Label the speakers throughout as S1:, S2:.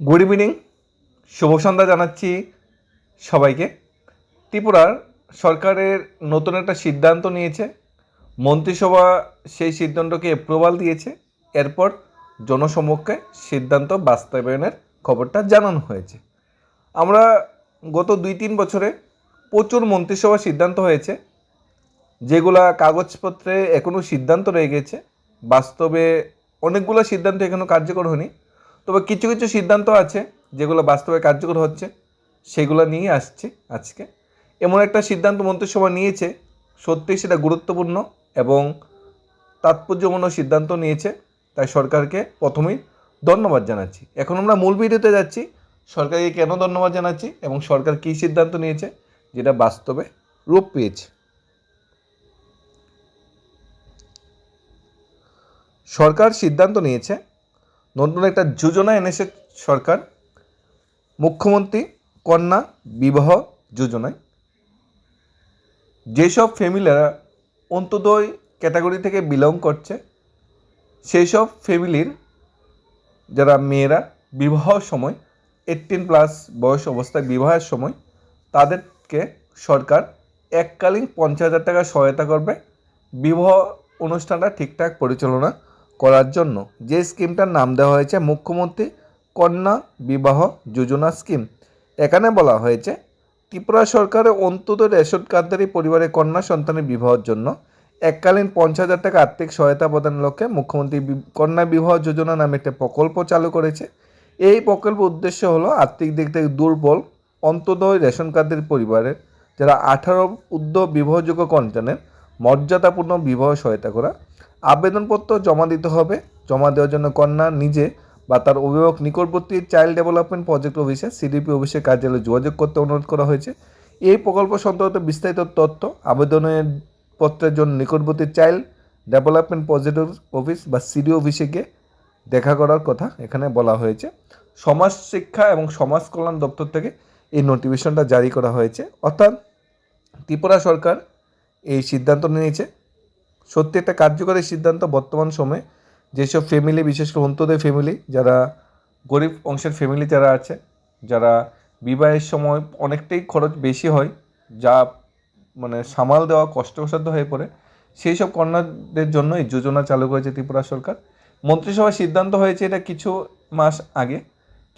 S1: Good evening শুভ সন্ধ্যা জানাচ্ছি সবাইকে। ত্রিপুরার সরকারের নতুন একটা সিদ্ধান্ত নিয়েছে। মন্ত্রিসভা সেই সিদ্ধান্তকে অ্যাপ্রুভাল দিয়েছে। এরপর জনসমক্ষে সিদ্ধান্ত বাস্তবায়নের খবরটা জানানো হয়েছে। আমরা গত দুই তিন বছরে প্রচুর মন্ত্রিসভা সিদ্ধান্ত হয়েছে। যেগুলা কাগজপত্রে এখনও সিদ্ধান্ত রয়ে গেছে। বাস্তবে অনেকগুলো সিদ্ধান্ত এখনও কার্যকর হয়নি। তবে কিছু কিছু সিদ্ধান্ত আছে যেগুলো বাস্তবে কার্যকর হচ্ছে, সেগুলো নিয়ে আসছে আজকে। এমন একটা সিদ্ধান্ত মন্ত্রিসভা নিয়েছে সত্যিই সেটা গুরুত্বপূর্ণ এবং তাৎপর্যপূর্ণ সিদ্ধান্ত নিয়েছে, তাই সরকারকে প্রথমেই ধন্যবাদ জানাচ্ছি। এখন আমরা মূল ভিডিওতে যাচ্ছি, সরকারকে কেন ধন্যবাদ জানাচ্ছি এবং সরকার কী সিদ্ধান্ত নিয়েছে যেটা বাস্তবে রূপ পেয়েছে। সরকার সিদ্ধান্ত নিয়েছে নতুন একটা যোজনা এনেছে সরকার। মুখ্যমন্ত্রী কন্যা বিবাহ যোজনায়। যেসব ফ্যামিলিরা অন্তদয় ক্যাটাগরি থেকে বিলং করছে সেই সব ফ্যামিলির যারা মেয়েরা বিবাহ সময় এইটিন প্লাস বয়স অবস্থায় বিবাহের সময়, তাদেরকে সরকার এককালীন পঞ্চাশ হাজার টাকা সহায়তা করবে। বিবাহ অনুষ্ঠানটা ঠিকঠাক পরিচালনা করার জন্য যে স্কিমটার নাম দেওয়া হয়েছে মুখ্যমন্ত্রী কন্যা বিবাহ যোজনা স্কিম। এখানে বলা হয়েছে, ত্রিপুরা সরকারের অন্তত রেশন কার্ডধারী পরিবারের কন্যা সন্তানের বিবাহের জন্য এককালীন পঞ্চাশ হাজার টাকা আর্থিক সহায়তা প্রদানের লক্ষ্যে মুখ্যমন্ত্রী কন্যা বিবাহ যোজনা নামে একটি প্রকল্প চালু করেছে। এই প্রকল্পের উদ্দেশ্য হলো আর্থিক দিক থেকে দুর্বল অন্তদয় রেশন কার্ডের পরিবারের যারা আঠারো ঊর্ধ্ব বিবাহযোগ্য কন্যানের মর্যাদাপূর্ণ বিবাহ সহায়তা করা আবেদনপত্র জমা দিতে হবে। জমা দেওয়ার জন্য কন্যা নিজে বা তার অভিভাবক নিকটবর্তী চাইল্ড ডেভেলপমেন্ট প্রজেক্ট অফিসে, সিডিপি অফিসের কার্যালয়ে যোগাযোগ করতে অনুরোধ করা হয়েছে। এই প্রকল্প সম্পর্কিত বিস্তারিত তথ্য আবেদনের পত্রের জন্য নিকটবর্তী চাইল্ড ডেভেলপমেন্ট প্রজেক্ট অফিস বা সিডি অফিসে গিয়ে দেখা করার কথা এখানে বলা হয়েছে। সমাজ শিক্ষা এবং সমাজ কল্যাণ দপ্তর থেকে এই নোটিফিকেশনটা জারি করা হয়েছে। অর্থাৎ ত্রিপুরা সরকার এই সিদ্ধান্ত নিয়েছে সত্যি একটা কার্যকরী সিদ্ধান্ত বর্তমান সময়ে। যেসব ফ্যামিলি বিশেষ করে অন্তদের ফ্যামিলি যারা গরিব অংশের ফ্যামিলি যারা আছে, যারা বিবাহের সময় অনেকটাই খরচ বেশি হয়, যা মানে সামাল দেওয়া কষ্টসাধ্য হয়ে পড়ে, সেই সব কন্যাদের জন্য এই যোজনা চালু করেছে ত্রিপুরা সরকার। মন্ত্রিসভার সিদ্ধান্ত হয়েছে এটা কিছু মাস আগে,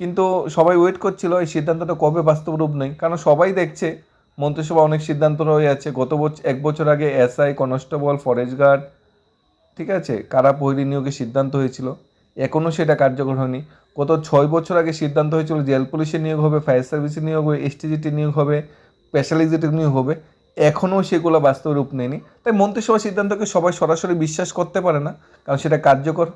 S1: কিন্তু সবাই ওয়েট করছিল, এই সিদ্ধান্তটা কবে বাস্তব রূপ নেই, কারণ সবাই দেখছে মন্ত্রিসভা অনেক সিদ্ধান্ত রয়ে আছে। গত বছর এক বছর আগে এসআই, কনস্টেবল, ফরেস্ট গার্ড, ঠিক আছে, কারা প্রহরী নিয়োগের সিদ্ধান্ত হয়েছিল এখনও সেটা কার্যকর হয়নি। গত ছয় বছর আগে সিদ্ধান্ত হয়েছিল জেল পুলিশের নিয়োগ হবে, ফায়ার সার্ভিসের নিয়োগ হবে এসটিজিটি নিয়োগ হবে স্পেশালিজিটির নিয়োগ হবে এখনও সেগুলো বাস্তব রূপ নেয়নি। তাই মন্ত্রিসভার সিদ্ধান্তকে সবাই সরাসরি বিশ্বাস করতে পারে না, কারণ সেটা কার্যকর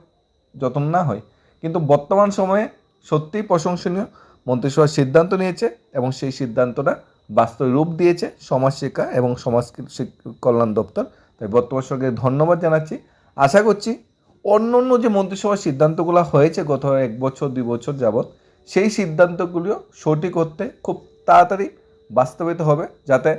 S1: যতন না হয়। কিন্তু বর্তমান সময়ে সত্যিই প্রশংসনীয়, মন্ত্রিসভা সিদ্ধান্ত নিয়েছে এবং সেই সিদ্ধান্তটা বাস্তব রূপ দিয়েছে সমাজ শিক্ষা এবং সমাজ কল্যাণ দপ্তর। তাই বর্তমান সরকারকে ধন্যবাদ জানাচ্ছি। আশা করছি অন্য অন্য যে মন্ত্রিসভার সিদ্ধান্তগুলো হয়েছে গত এক বছর, দুই বছর যাবৎ, সেই সিদ্ধান্তগুলিও সঠিক করতে খুব তাড়াতাড়ি বাস্তবায়িত হবে যাতে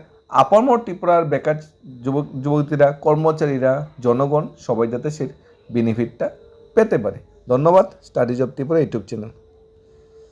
S1: আপামর ত্রিপুরার বেকার যুবক, যুবতীরা, কর্মচারীরা, জনগণ সবাই যাতে সেই বেনিফিটটা পেতে পারে। ধন্যবাদ studies of Tripura YouTube channel.